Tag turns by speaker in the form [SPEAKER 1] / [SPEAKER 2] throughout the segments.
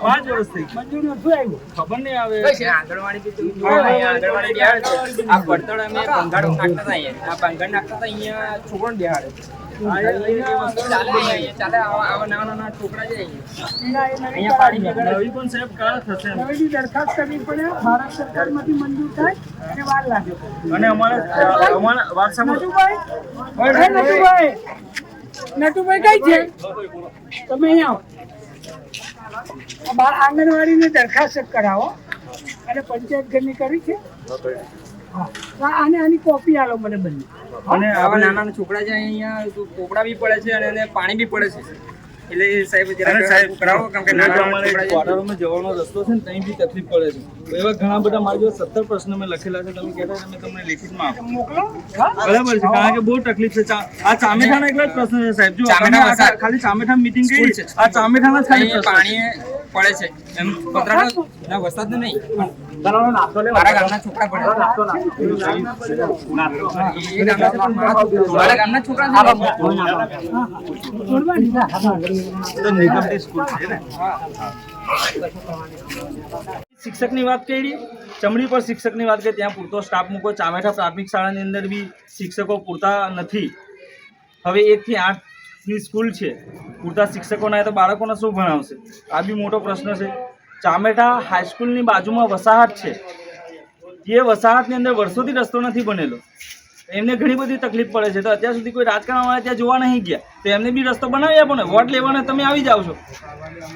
[SPEAKER 1] પાંચ વર્ષ થઈ આવ્યું ખબર નહીં આવે
[SPEAKER 2] આંગણવાડી અમે નાખતા અહીંયા. આ ભંગાડ નાખતા હતા અહીંયા છોકરોને બિહાડે
[SPEAKER 3] અને
[SPEAKER 1] અમારા વારસામાં
[SPEAKER 3] નટુભાઈ કઈ છે તમે અહીંયા બાર આંગણવાડીને દરખાસ્ત કરાવો અને પંચાયત ઘરની કરી છે આને આની કોપી આલો મને બંને.
[SPEAKER 1] અને
[SPEAKER 2] આવા નાના નાના છોકરા છે અહીંયા કોપડા બી પડે છે અને એને પાણી બી પડે છે એટલે સાહેબ જરા
[SPEAKER 1] સાહેબ
[SPEAKER 2] કરાવો કેમ કે નાના
[SPEAKER 1] અમારે ક્વાર્ટરોમાં જવાનો રસ્તો છે ને ત્યાં બી તકલીફ પડે છે એવા ઘણા બધા મારી જોડે સત્તર પ્રશ્ન મેં લખેલા છે તમે કહેતા તમે તમને લેખિતમાં આપો
[SPEAKER 3] મોકલો
[SPEAKER 1] બરાબર છે કારણ કે બહુ તકલીફ છે આ ચામેઠાના એકલા જ પ્રશ્ન છે સાહેબ જો. ખાલી ચામેઠા મીટિંગ કરી
[SPEAKER 2] છે.
[SPEAKER 1] આ ચામેઠાના જ ખાલી.
[SPEAKER 2] પાણી પડે છે. એમ પતરાનો ના વરસાદ નહીં પણ મારા ગામના છોકરા પડે. એ ગામના છોકરા- મારા ગામના છોકરા છે ને.
[SPEAKER 1] તો નિગમની સ્કૂલ છે ને શિક્ષકની વાત કરી ચમડી પર શિક્ષકની વાત કરી ત્યાં પૂરતો સ્ટાફ મૂકો. ચામેઠા પ્રાથમિક શાળાની અંદર બી શિક્ષકો પૂરતા નથી. હવે એકથી આઠની સ્કૂલ છે. પૂરતા શિક્ષકો ના તો બાળકોને શું ભણાવશે? આ બી મોટો પ્રશ્ન છે. ચામેઠા હાઈસ્કૂલની બાજુમાં વસાહત છે. જે વસાહતની અંદર વર્ષોથી રસ્તો નથી બનેલો. એમને ઘણી બધી તકલીફ પડે છે. તો અત્યાર સુધી કોઈ રાજકારણવાળા ત્યાં જોવા નહીં ગયા. તો એમને બી રસ્તો બનાવી આપો ને. વોટ લેવાને તમે આવી જાઓ છો.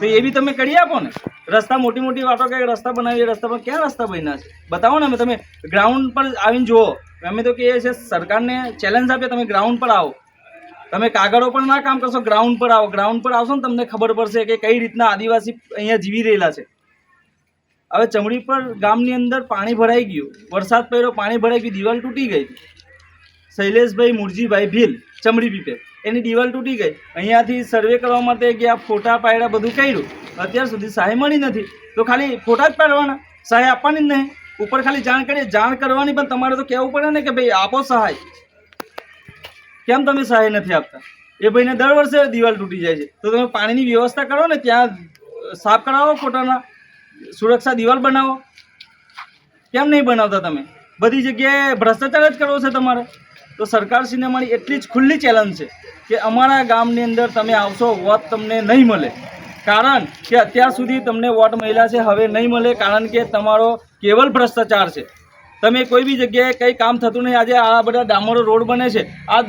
[SPEAKER 1] તો એ બી તમે કરી આપો ને. રસ્તા મોટી મોટી વાતો કે રસ્તા બનાવીએ, રસ્તા પર ક્યાં રસ્તા બન્યા છે? બતાવો ને અમે. તમે ગ્રાઉન્ડ પર આવીને જુઓ. અમે તો કહીએ છીએ સરકારને ચેલેન્જ આપીએ. તમે ગ્રાઉન્ડ પર આવો. તમે કાગળો પણ ના કામ કરશો ગ્રાઉન્ડ પર આવો. ગ્રાઉન્ડ પર આવશો ને તમને ખબર પડશે કે કઈ રીતના આદિવાસી અહીંયા જીવી રહેલા છે. હવે ચમડી પર ગામની અંદર પાણી ભરાઈ ગયું. વરસાદ પડ્યો, પાણી ભરાઈ ગયું, દિવાલ તૂટી ગઈ. શૈલેષભાઈ મુરજીભાઈ ભીલ, ચમડી પીપે. એની દિવાલ તૂટી ગઈ. અહીંયાથી સર્વે કરવા માટે ગયા ફોટા પાડ્યા બધું કર્યું. અત્યાર સુધી સહાય મળી નથી. તો ખાલી ફોટા જ પાડવાના. સહાય આપવાની જ નહીં. ઉપર ખાલી જાણ કરીએ. જાણ કરવાની પણ તમારે તો કહેવું પડે ને કે ભાઈ આપો સહાય. કેમ તમે સહાય નથી આપતા? એ ભાઈને દર વર્ષે દિવાલ તૂટી જાય છે. તો તમે પાણીની વ્યવસ્થા કરો ને ત્યાં સાફ કરાવો પોતાના સુરક્ષા દિવાલ બનાવો. કેમ નહીં બનાવતા તમે? બધી જગ્યાએ ભ્રષ્ટાચાર જ કરવો છે તમારે. તો સરકારશ્રીને મારી એટલી જ ખુલ્લી ચેલેન્જ છે કે અમારા ગામની અંદર તમે આવશો વોટ તમને નહીં મળે. કારણ કે અત્યાર સુધી તમને વોટ મળ્યા છે, હવે નહીં મળે કારણ કે તમારો કેવલ ભ્રષ્ટાચાર છે. તમે કોઈ બી જગ્યાએ કંઈ કામ થતું નહીં. આજે આ બધા ડામરો રોડ બને છે. આ